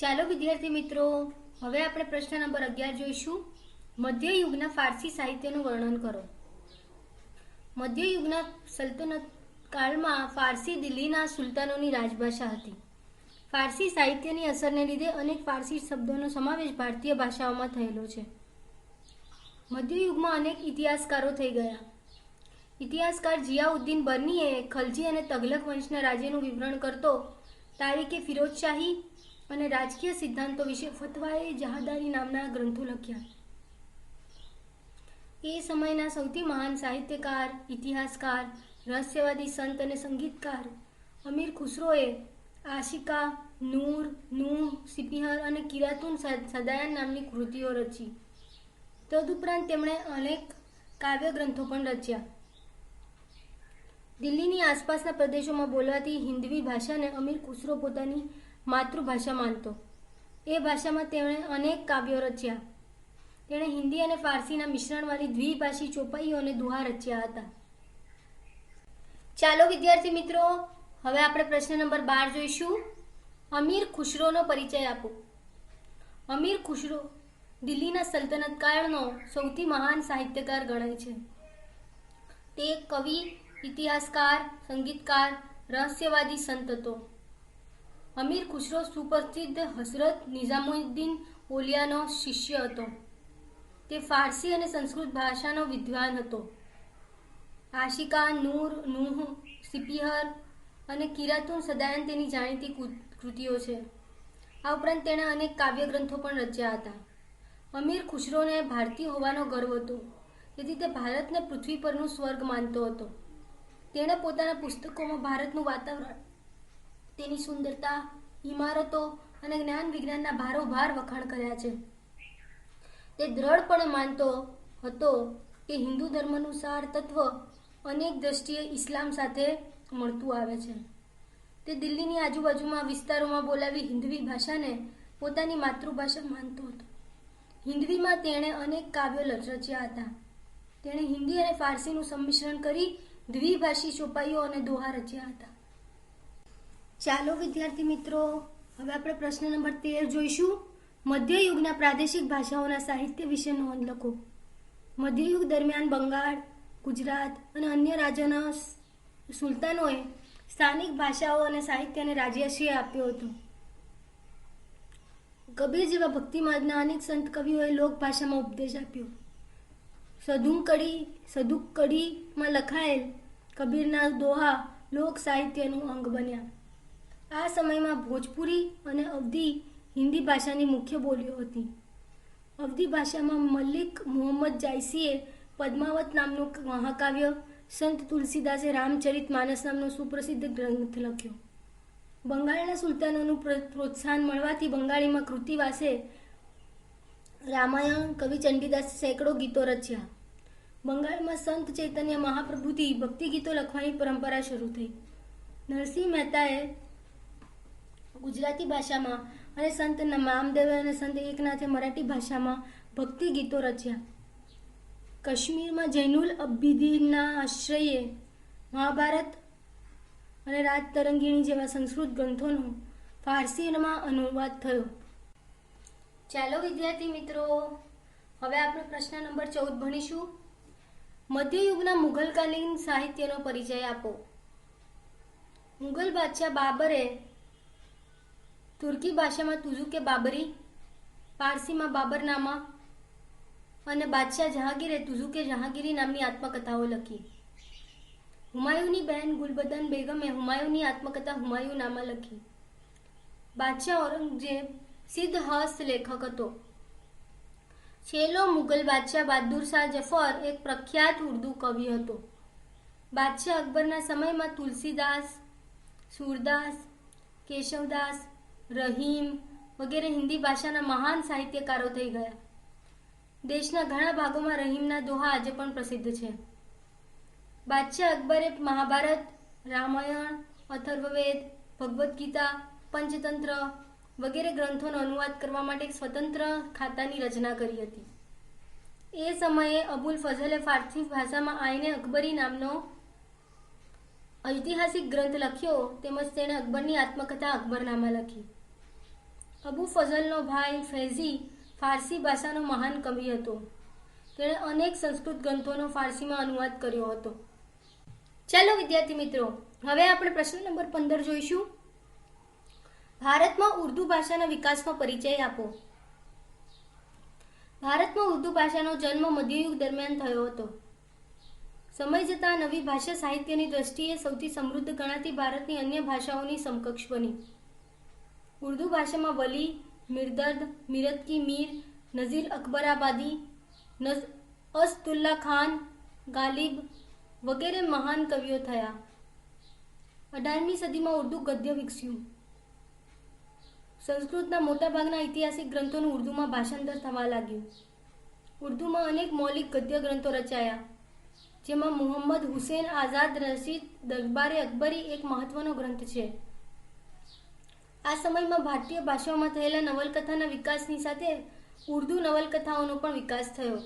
ચાલો વિદ્યાર્થી મિત્રો, હવે આપણે પ્રશ્ન નંબર અગિયાર જોઈશું. મધ્યયુગના ફારસી સાહિત્યનું વર્ણન કરો. મધ્યયુગના સલ્તનત કાળમાં ફારસી દિલ્હીના સુલતાનોની રાજભાષા હતી. ફારસી સાહિત્યની અસરને લીધે અનેક ફારસી શબ્દોનો સમાવેશ ભારતીય ભાષાઓમાં થયેલો છે. મધ્યયુગમાં અનેક ઇતિહાસકારો થઈ ગયા. ઇતિહાસકાર જિયાઉદ્દીન બર્નીએ ખલજી અને તગલક વંશના રાજ્યનું વિવરણ કરતો તારીખે ફિરોજશાહી અને રાજકીય સિદ્ધાંતો વિશે ફતવાએ જહાદારી નામના ગ્રંથો લખ્યા. એ સમયના સૌથી મહાન સાહિત્યકાર, ઇતિહાસકાર, રહસ્યવાદી સંત અને સંગીતકાર અમીર ખુસરોએ આશિકા, નૂર નૂહ સિપિહર અને કિરાતુન સદાયન નામની કૃતિઓ રચી. તદુપરાંત તેમણે અનેક કાવ્ય ગ્રંથો પણ રચ્યા. દિલ્હીની આસપાસના પ્રદેશોમાં બોલાતી હિન્દવી ભાષાને અમીર ખુસરો પોતાની માતૃભાષા માનતો. એ ભાષામાં તેમણે અનેક કાવ્યો રચ્યા. તેણે હિન્દી અને ફારસીના મિશ્રણવાળી દ્વિભાષી ચોપાઈઓ અને દુહા રચ્યા હતા. ચાલો વિદ્યાર્થી મિત્રો, હવે આપણે પ્રશ્ન નંબર બાર જોઈશું. અમીર ખુશરોનો પરિચય આપો. અમીર ખુશરો દિલ્હીના સલ્તનત કાળનો સૌથી મહાન સાહિત્યકાર ગણાય છે. તે કવિ, ઇતિહાસકાર, સંગીતકાર, રહસ્યવાદી સંત હતો. અમીર ખુશરો સુપ્રસિદ્ધ હસરત નિઝામુદ્દીન ઓલિયાનો શિષ્ય હતો. તે ફારસી અને સંસ્કૃત ભાષાનો વિદ્વાન હતો. આશિકા, નૂર, નૂહ, સિપિહર અને કિરાતુન સદાયન તેની જાણીતી કૃતિઓ છે. આ ઉપરાંત તેણે અનેક કાવ્યગ્રંથો પણ રચ્યા હતા. અમીર ખુશરોને ભારતીય હોવાનો ગર્વ હતો તેથી તે ભારતને પૃથ્વી પરનું સ્વર્ગ માનતો હતો. તેણે પોતાના પુસ્તકોમાં ભારતનું વાતાવરણ તેની સુંદરતા ઇમારતો અને જ્ઞાન વિજ્ઞાનના ભારોભાર વખાણ કર્યા છે. તે દ્રઢપણે માનતો હતો કે હિન્દુ ધર્મનું સાર તત્વ અનેક દ્રષ્ટિએ ઇસ્લામ સાથે મળતું આવે છે. તે દિલ્હીની આજુબાજુમાં વિસ્તારોમાં બોલાવી હિન્દવી ભાષાને પોતાની માતૃભાષા માનતો હતો. હિન્દવીમાં તેણે અનેક કાવ્યો રચ્યા હતા. તેણે હિન્દી અને ફારસીનું સંમિશ્રણ કરી દ્વિભાષી ચોપાઈઓ અને દોહા રચ્યા હતા. ચાલો વિદ્યાર્થી મિત્રો, હવે આપણે પ્રશ્ન નંબર તેર જોઈશું. મધ્યયુગના પ્રાદેશિક ભાષાઓના સાહિત્ય વિશે નોંધ લખો. મધ્યયુગ દરમિયાન બંગાળ, ગુજરાત અને અન્ય રાજ્યોના સુલતાનોએ સ્થાનિક ભાષાઓ અને સાહિત્યને રાજ્યાશ્રય આપ્યો હતો. કબીર જેવા ભક્તિમાર્ગના અનેક સંત કવિઓએ લોકભાષામાં ઉપદેશ આપ્યો. સદુકડી, સદુકડીમાં લખાયેલ કબીરના દોહા લોક સાહિત્યનું અંગ બન્યા. આ સમયમાં ભોજપુરી અને અવધી હિન્દી ભાષાની મુખ્ય બોલીઓ હતી. અવધી ભાષામાં મલ્લિક મોહમ્મદ જાયસીએ પદ્માવત નામનું મહાકાવ્ય, સંત તુલસીદાસે રામચરિત માનસ નામનો સુપ્રસિદ્ધ ગ્રંથ લખ્યો. બંગાળના સુલતાનોનું પ્રોત્સાહન મળવાથી બંગાળીમાં કૃતિવાસે રામાયણ, કવિ ચંડીદાસે સેંકડો ગીતો રચ્યા. બંગાળમાં સંત ચૈતન્ય મહાપ્રભુથી ભક્તિ ગીતો લખવાની પરંપરા શરૂ થઈ. નરસિંહ મહેતાએ ગુજરાતી ભાષામાં અને સંત મામદેવે અને સંત એકનાથે મરાઠી ભાષામાં ભક્તિ ગીતો રચ્યા. કાશ્મીરમાં જૈનુલ અબ્બિદીનના આશ્રયે મહાભારત અને રાજ તરંગીણી જેવા સંસ્કૃત ગ્રંથોનો ફારસીમાં અનુવાદ થયો. ચાલો વિદ્યાર્થી મિત્રો, હવે આપણે પ્રશ્ન નંબર ચૌદ ભણીશું. મધ્યયુગના મુઘલકાલીન સાહિત્યનો પરિચય આપો. મુઘલ બાદશાહ બાબરે તુર્કી ભાષામાં તુઝુકે બાબરી, પારસીમાં બાબરનામા અને બાદશાહ જહાંગીરે તુઝુકે જહાંગીરી નામની આત્મકથાઓ લખી. હુમાયુની બહેન ગુલબદન બેગમે હુમાયુની આત્મકથા હુમાયુનામા લખી. બાદશાહ ઔરંગઝેબ સિદ્ધ હસ્ત લેખક હતો. છેલ્લો મુગલ બાદશાહ બહાદુર શાહ જફર એક પ્રખ્યાત ઉર્દુ કવિ હતો. બાદશાહ અકબરના સમયમાં તુલસીદાસ, સુરદાસ, કેશવદાસ રહીમ વગેરે હિન્દી ભાષાના મહાન સાહિત્યકારો થઈ ગયા. દેશના ઘણા ભાગોમાં રહીમના દોહા આજે પણ પ્રસિદ્ધ છે. બાદશાહ અકબરે મહાભારત, રામાયણ, અથર્વવેદ, ભગવદ્ ગીતા, પંચતંત્ર વગેરે ગ્રંથોનો અનુવાદ કરવા માટે એક સ્વતંત્ર ખાતાની રચના કરી હતી. એ સમયે અબુલ ફઝલે ફારસી ભાષામાં આઈને અકબરી નામનો ઐતિહાસિક ગ્રંથ લખ્યો, તેમજ તેણે અકબરની આત્મકથા અકબરનામા લખી. અબુ ફઝલનો ભાઈ ફૈઝી ફારસી ભાષાનો મહાન કવિ હતો. તેણે અનેક સંસ્કૃત ગ્રંથોનો ફારસીમાં અનુવાદ કર્યો હતો. ચાલો વિદ્યાર્થી મિત્રો, હવે આપણે પ્રશ્ન નંબર પંદર જોઈશું. ભારતમાં ઉર્દુ ભાષાના વિકાસનો પરિચય આપો. ભારતમાં ઉર્દુ ભાષાનો જન્મ મધ્યયુગ દરમિયાન થયો હતો. સમય જતાં નવી ભાષા સાહિત્યની દ્રષ્ટિએ સૌથી સમૃદ્ધ ગણાતી ભારતની અન્ય ભાષાઓની સમકક્ષ બની. ઉર્દુ ભાષામાં વલી મિરદર્દ મિરત કી મીર નઝીર અકબરાબાદી નઝ અસ્તુલ્લા ખાન, ગાલિબ વગેરે મહાન કવિઓ થયા. અઢારમી સદીમાં ઉર્દુ ગદ્ય વિકસ્યું. સંસ્કૃતના મોટાભાગના ઐતિહાસિક ગ્રંથોનું ઉર્દુમાં ભાષાંતર થવા લાગ્યું. ઉર્દુમાં અનેક મૌલિક ગદ્ય ગ્રંથો રચાયા, જેમાં મુહમ્મદ હુસેન આઝાદ રશીદ દરબારે અકબરી એક મહત્વનો ગ્રંથ છે. આ સમયમાં ભારતીય ભાષાઓમાં થયેલા નવલકથાના વિકાસની સાથે ઉર્દુ નવલકથાઓનો પણ વિકાસ થયો.